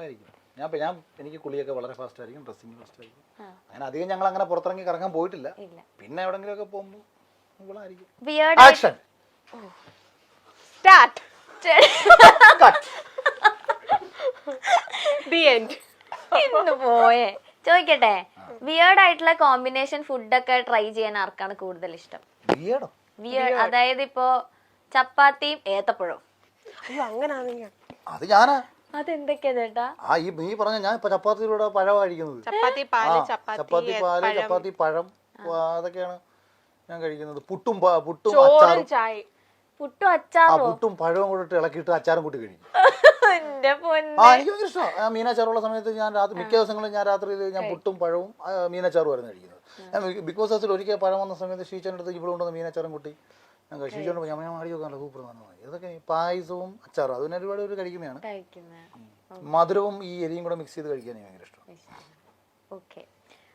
ആയിരിക്കും. ഞാൻ ഞാൻ എനിക്ക് കുളിയൊക്കെ വളരെ ഫാസ്റ്റ് ആയിരിക്കും ഡ്രസ്സിങ് ഫാസ്റ്റ് ആയിരിക്കും. അങ്ങനെ അധികം ഞങ്ങൾ അങ്ങനെ പുറത്തിറങ്ങി കറങ്ങാൻ പോയിട്ടില്ല. ഇല്ല. പിന്നെ എവിടെങ്കിലും ഒക്കെ പോകുമ്പോൾ ആക്ഷൻ സ്റ്റാർട്ട് ദി എൻഡ് ഇന്ന് പോയേ? ചോദിക്കട്ടെ. വിയേർഡ് ആയിട്ടുള്ള കോമ്പിനേഷൻ ഫുഡൊക്കെ ട്രൈ ചെയ്യാൻ ആർക്കാണ് കൂടുതൽ ഇഷ്ടം? വിയേർഡ് അതായത് ഇപ്പോ ചപ്പാത്തിയും ഏത്തപ്പഴവും. അങ്ങനാണെങ്കിൽ. അത് ഞാനാ. അതെന്തൊക്കെയാ ചേട്ടാ? ആ ഈ നീ പറഞ്ഞ ഞാൻ ഇപ്പൊ ചപ്പാത്തിയിലൂടെ പഴം കഴിക്കുന്നത് ചപ്പാത്തി ആ പാൽ ചപ്പാത്തി ചപ്പാത്തി പാൽ പഴം? ചപ്പാത്തി പഴം ആ, അതൊക്കെയാണ് ഞാൻ കഴിക്കുന്നത്. പുട്ടും പ- പുട്ടും ചോറും അച്ചാറും. ചായ പുട്ടും ആ അച്ചാറോ പുട്ടും പഴവും കൂടെ ഇട്ട് ഇളക്കിയിട്ട് അച്ചാറും കൂട്ടി കഴിക്കും. എന്റെ പൊന്നെ. ആ എനിക്ക് ഭയങ്കര ഇഷ്ടമാണ് മീനാച്ചാറുള്ള സമയത്ത് ഞാൻ രാത്രി മിക്ക ദിവസങ്ങളും ഞാൻ രാത്രിയിൽ ഞാൻ പുട്ടും പഴവും ആ, മീനാച്ചാറും ആയിരുന്നു കഴിക്കുന്നത്. ഞാൻ ബിഗ് ബോസ് ഹൗസിൽ ഒരിക്കൽ പഴം വന്ന സമയത്ത് ഷീച്ചന്റെ അടുത്ത് ഇവിടെ കൊണ്ടുവന്ന മീനാച്ചാറും കൂട്ടി. ഞാൻ കഴിച്ചു. ഷീച്ചോണ്ട് ഞാൻ ഞാൻ മാടി നോക്കാനല്ല സൂപ്പർ നന്നായി ഇതൊക്കെ പായസവും അച്ചാറും അതിന് ഒരുപാട് ഒരു കഴിക്കുന്നതാണ് കഴിക്കുന്ന. മധുരവും ഈ എരിയും കൂടെ മിക്സ് ചെയ്ത് കഴിക്കാൻ എനിക്ക് ഭയങ്കര ഇഷ്ടം ഓക്കെ.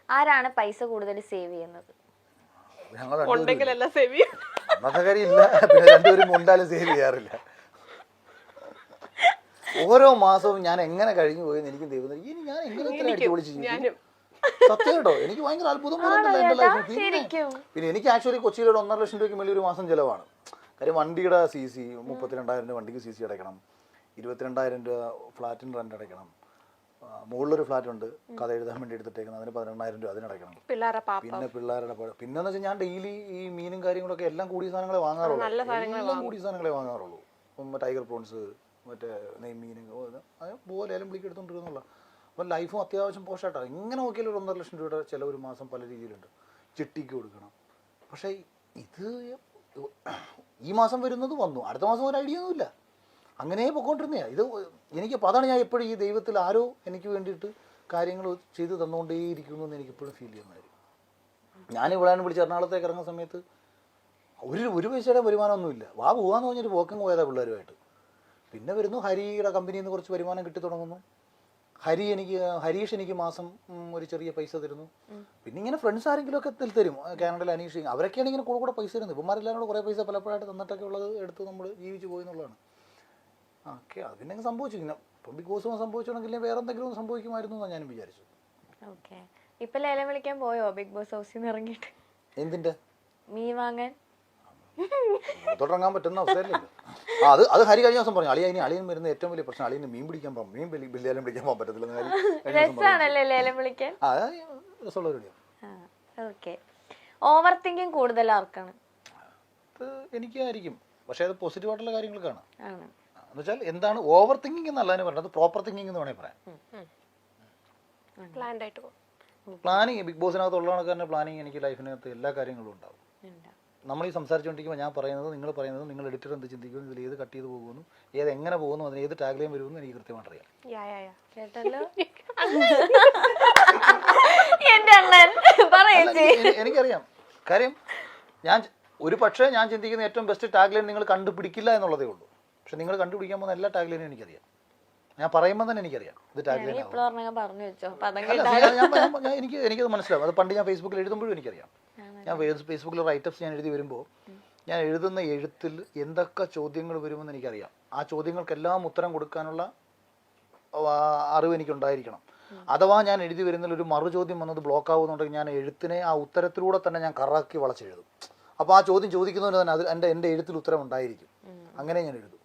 ആരാണ് പൈസ കൂടുതൽ സേവ് ചെയ്യുന്നത്? ഞങ്ങൾ രണ്ടുപേരും ഉണ്ടെങ്കിലല്ല സെവി അന്നത്തെ കാര്യം ഇല്ല. പിന്നെ രണ്ടുപേരും മുണ്ടാലും സേവ് ചെയ്യാറില്ല. ഓരോ മാസവും ഞാൻ എങ്ങനെ കഴിഞ്ഞു പോയെന്ന് എനിക്ക് ദൈവം ഇനി ഞാൻ എങ്ങനെ അടിപൊളി അടിച്ചു പൊളിച്ച് ജീവിക്കും? ഞാനും. സത്യം കേട്ടോ എനിക്ക് ഭയങ്കര അത്ഭുതം ലൈഫിൽ പിന്നെ പിന്നെ എനിക്ക് ആക്ച്വലി കൊച്ചിയിലൂടെ ഒന്നര ലക്ഷം രൂപയ്ക്ക് മേലെ ഒരു മാസം ചിലവാണ്. കാര്യം വണ്ടിയുടെ സി സി മുപ്പത്തിരണ്ടായിരം രൂപ വണ്ടിക്ക് സി സി അടയ്ക്കണം. ഇരുപത്തിരണ്ടായിരം രൂപ ഫ്ലാറ്റിന് റെന്റ് അടയ്ക്കണം. മുകളിലൊരു ഫ്ലാറ്റ് ഉണ്ട്. കഥ എഴുതാൻ വേണ്ടി എടുത്തിട്ടേക്കുന്നത്. അതിന് പതിനെണ്ണായിരം രൂപ അതിനടയ്ക്കണം പിന്നെ പിള്ളേരുടെ പിന്നെ എന്ന് വെച്ചാൽ ഞാൻ ഡെയിലി ഈ മീനും കാര്യങ്ങളൊക്കെ എല്ലാം കൂടിയ സാധനങ്ങളെ വാങ്ങാറുള്ളൂ. എല്ലാം കൂടിയ സാധനങ്ങളെ വാങ്ങാറുള്ളൂ. ഇപ്പം ടൈഗർ പ്രോൺസ് മറ്റേ നെയ്മീൻ പോലെ ഏലം വിളിക്ക് അപ്പം ലൈഫും അത്യാവശ്യം പോഷായിട്ടാണ് ഇങ്ങനെ നോക്കിയാലും ഒരു ഒന്നര ലക്ഷം രൂപയുടെ ചില ഒരു മാസം പല രീതിയിലുണ്ട്. ചിട്ടിക്ക് കൊടുക്കണം. പക്ഷേ ഇത് ഈ മാസം വരുന്നത് വന്നു. അടുത്ത മാസം ഒരു ഐഡിയ ഒന്നുമില്ല. അങ്ങനെ പോയിക്കൊണ്ടിരുന്നേ. ഇത് എനിക്ക് അപ്പോൾ അതാണ് ഞാൻ എപ്പോഴും ഈ ദൈവത്തിൽ ആരോ എനിക്ക് വേണ്ടിയിട്ട് കാര്യങ്ങൾ ചെയ്തു തന്നുകൊണ്ടേയിരിക്കുന്നു എന്ന് എനിക്കിപ്പോഴും ഫീൽ ചെയ്യുന്ന കാര്യം ഞാൻ ഇവിടെ വിളിച്ച് എറണാകുളത്തേക്ക് ഇറങ്ങുന്ന സമയത്ത് ഒരു ഒരു പൈസയുടെ വരുമാനമൊന്നുമില്ല. വാ പോകാന്ന് പറഞ്ഞൊരു വോക്കിംഗ് പോയതാ പിള്ളേരുമായിട്ട്. പിന്നെ വരുന്നു ഹരിയുടെ കമ്പനിയിൽ നിന്ന് കുറച്ച് വരുമാനം കിട്ടി തുടങ്ങുന്നു. ഹരി എനിക്ക് ഹരീഷ് എനിക്ക് മാസം ഒരു ചെറിയ പൈസ തരുന്നു. പിന്നെ ഇങ്ങനെ ഫ്രണ്ട്സ് ആരെങ്കിലും ഒക്കെ തരും. കാനഡയിൽ അനീഷ് അവരൊക്കെയാണ് ഇങ്ങനെ കൂടെ കൂടെ പൈസ തരുന്നത്. ഇവന്മാരെല്ലാം കൂടെ കുറേ പൈസ പലപ്പോഴായിട്ട് തന്നിട്ടൊക്കെ ഉള്ളത് എടുത്ത് നമ്മൾ ജീവിച്ചു പോയി എന്നുള്ളതാണ് ഓക്കെ അത് പിന്നെ സംഭവിച്ചു. ഇങ്ങനെ ഇപ്പം ബിഗ് ബോസ് സംഭവിച്ചുണ്ടെങ്കിൽ വേറെ എന്തെങ്കിലും സംഭവിക്കുമായിരുന്നു എന്നാണ് ഞാനും വിചാരിച്ചു ഓക്കെ. ഇപ്പൊ ലേലം വിളിക്കാൻ പോയോ? ബിഗ് ബോസ് ഹൗസിൽ നിന്ന് ഇറങ്ങിയിട്ട്. എന്തിന്റെ മീൻ വാങ്ങാൻ? തുടങ്ങാൻ പറ്റുന്ന അവസ്ഥയല്ലല്ലോ ആ അത് അത് ഹരി കഴിഞ്ഞ ദിവസം പറഞ്ഞു അളിയ ഇനി അളിയൻ വരുന്ന ഏറ്റവും വലിയ പ്രശ്നം അളിയന് മീൻ പിടിക്കാൻ പോകാം മീൻ ബില്ലിയാലും പിടിക്കാൻ പോകാൻ പറ്റത്തില്ല ലേലം ഓവർ തിങ്കിങ് കൂടുതൽ ആർക്കാണ്? അത് എനിക്കായിരിക്കും. പക്ഷേ അത് പോസിറ്റീവായിട്ടുള്ള കാര്യങ്ങൾക്കാണ് ആണ്. എന്ന് വെച്ചാൽ എന്താണ് ഓവർ തിങ്കിങ് എന്നല്ല അതിന് പറയുന്നത് പ്രോപ്പർ തിങ്കിങ് എന്ന് വേണമെങ്കിൽ പറയാം. പ്ലാൻഡ് ആയിട്ട് പോകാം. പ്ലാനിങ് ബിഗ് ബോസിനകത്ത് ഉള്ള കണക്ക് തന്നെ പ്ലാനിങ് എനിക്ക് ലൈഫിനകത്ത് എല്ലാ കാര്യങ്ങളും ഉണ്ടാവും. ഉണ്ട്. നമ്മൾ ഈ സംസാരിച്ചുകൊണ്ടിരിക്കുമ്പോൾ ഞാൻ പറയുന്നത് നിങ്ങൾ പറയുന്നത് നിങ്ങൾ എഡിറ്റർ എന്ത് ചിന്തിക്കുന്നു ഇതിൽ ഏത് കട്ട് ചെയ്ത് പോകുന്നു ഏത് എങ്ങനെ പോകുന്നു അതിന് ഏത് ടാഗ്ലൈൻ വരുമെന്ന് എനിക്ക് കൃത്യമായിട്ട് അറിയാം. യാ യാ യാ കേട്ടല്ലോ? എന്റെ അണ്ണൻ. പറയേ അല്ല, എനിക്കറിയാം. കാര്യം ഞാൻ ഒരു പക്ഷേ ഞാൻ ചിന്തിക്കുന്ന ഏറ്റവും ബെസ്റ്റ് ടാഗ്ലൈൻ നിങ്ങൾ കണ്ടുപിടിക്കില്ല എന്നുള്ളതേ ഉള്ളൂ. പക്ഷെ നിങ്ങൾ കണ്ടുപിടിക്കാൻ പോകുന്ന എല്ലാ ടാഗ്ലൈനും എനിക്കറിയാം. ഞാൻ പറയുമ്പോൾ തന്നെ എനിക്കറിയാം. ഇത് ഇപ്പോൾ പറഞ്ഞ വെച്ചോ. ഞാൻ- എനിക്ക് എനിക്കത് മനസ്സിലാവും. അത് പണ്ട് ഞാൻ ഫേസ്ബുക്കിൽ എഴുതുമ്പോഴും എനിക്കറിയാം. ഞാൻ ഫേസ്- ഫേസ്ബുക്കിൽ റൈറ്റപ്സ് ഞാൻ എഴുതി വരുമ്പോൾ ഞാൻ എഴുതുന്ന എഴുത്തിൽ എന്തൊക്കെ ചോദ്യങ്ങൾ വരുമെന്ന് എനിക്കറിയാം. ആ ചോദ്യങ്ങൾക്കെല്ലാം ഉത്തരം കൊടുക്കാനുള്ള അറിവ് എനിക്കുണ്ടായിരിക്കണം. അഥവാ ഞാൻ എഴുതി വരുന്നതിൽ ഒരു മറുചോദ്യം വന്നത് ബ്ലോക്ക് ആവുന്നുണ്ടെങ്കിൽ ഞാൻ എഴുത്തിനെ ആ ഉത്തരത്തിലൂടെ തന്നെ ഞാൻ കറാക്കി വളച്ചെഴുതും. അപ്പോൾ ആ ചോദ്യം ചോദിക്കുന്നതിന് തന്നെ അതിൽ എന്റെ എന്റെ എഴുത്തിൽ ഉത്തരം ഉണ്ടായിരിക്കും. അങ്ങനെ ഞാൻ എഴുതും.